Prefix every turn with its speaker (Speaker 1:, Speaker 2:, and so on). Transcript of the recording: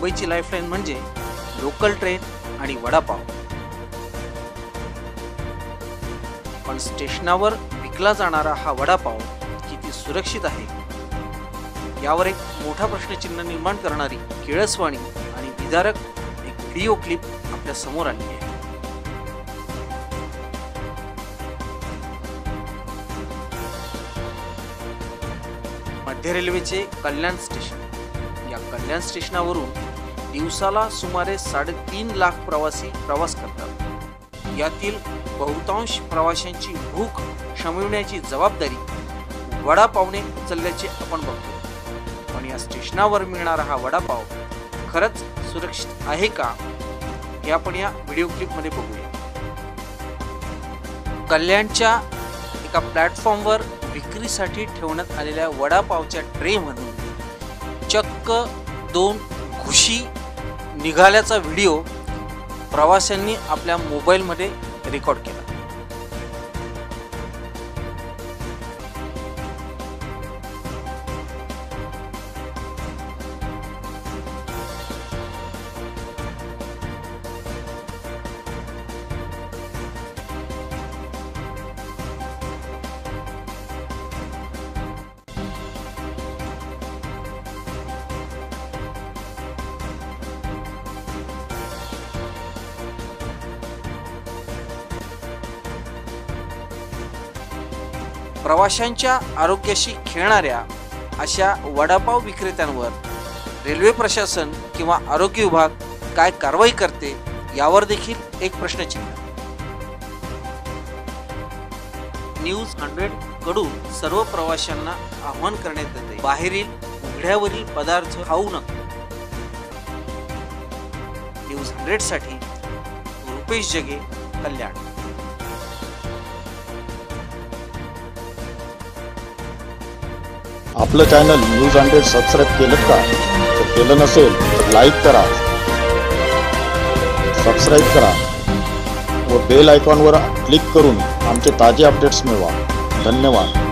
Speaker 1: मुंबईची लाईफलाईन म्हणजे local train आणि वडापाव. पण स्टेशनावर विकला जाणारा हा वडापाव किती सुरक्षित आहे? यावर एक मोठा प्रश्नचिन्ह निर्माण करणारी केळसवाणी आणि विदारक एक व्हिडिओ क्लिप आपल्यासमोर आली आहे. मध्य रेल्वेचे कल्याण स्टेशन. या कल्याण स्टेशनावरून दिवसाला सुमारे साडेतीन लाख प्रवासी प्रवास करतात. यातील बहुतांश प्रवाशांची भूक शमविण्याची जबाबदारी वडापावने उचलल्याचे आपण बघतो. पण या स्टेशनावर मिळणारा हा वडापाव खरंच सुरक्षित आहे का? हे आपण या व्हिडिओ क्लिपमध्ये बघूया. कल्याणच्या एका प्लॅटफॉर्मवर विक्रीसाठी ठेवण्यात आलेल्या वडापावच्या ट्रेमधून चक्क दोन खुशी निघाल्याचा व्हिडिओ प्रवाशांनी आपल्या मोबाईलमध्ये रेकॉर्ड केला. प्रवाशांच्या आरोग्याशी खेळणाऱ्या अशा वडापाव विक्रेत्यांवर रेल्वे प्रशासन किंवा आरोग्य विभाग काय कारवाई करते यावर देखील एक प्रश्नचिन्ह न्यूज हंड्रेडकडून सर्व प्रवाशांना आवाहन करण्यात येते. बाहेरील उघड्यावरील पदार्थ खाऊ नका. न्यूज हंड्रेडसाठी रुपेश जगे कल्याण.
Speaker 2: आपलं चॅनल न्यूज हंड्रेड सबस्क्राईब केलं का? जर केलं नसेल तर लाईक करा. सबस्क्राईब करा. व बेल आयकॉनवर क्लिक करून आमचे ताजे अपडेट्स मिळवा. धन्यवाद.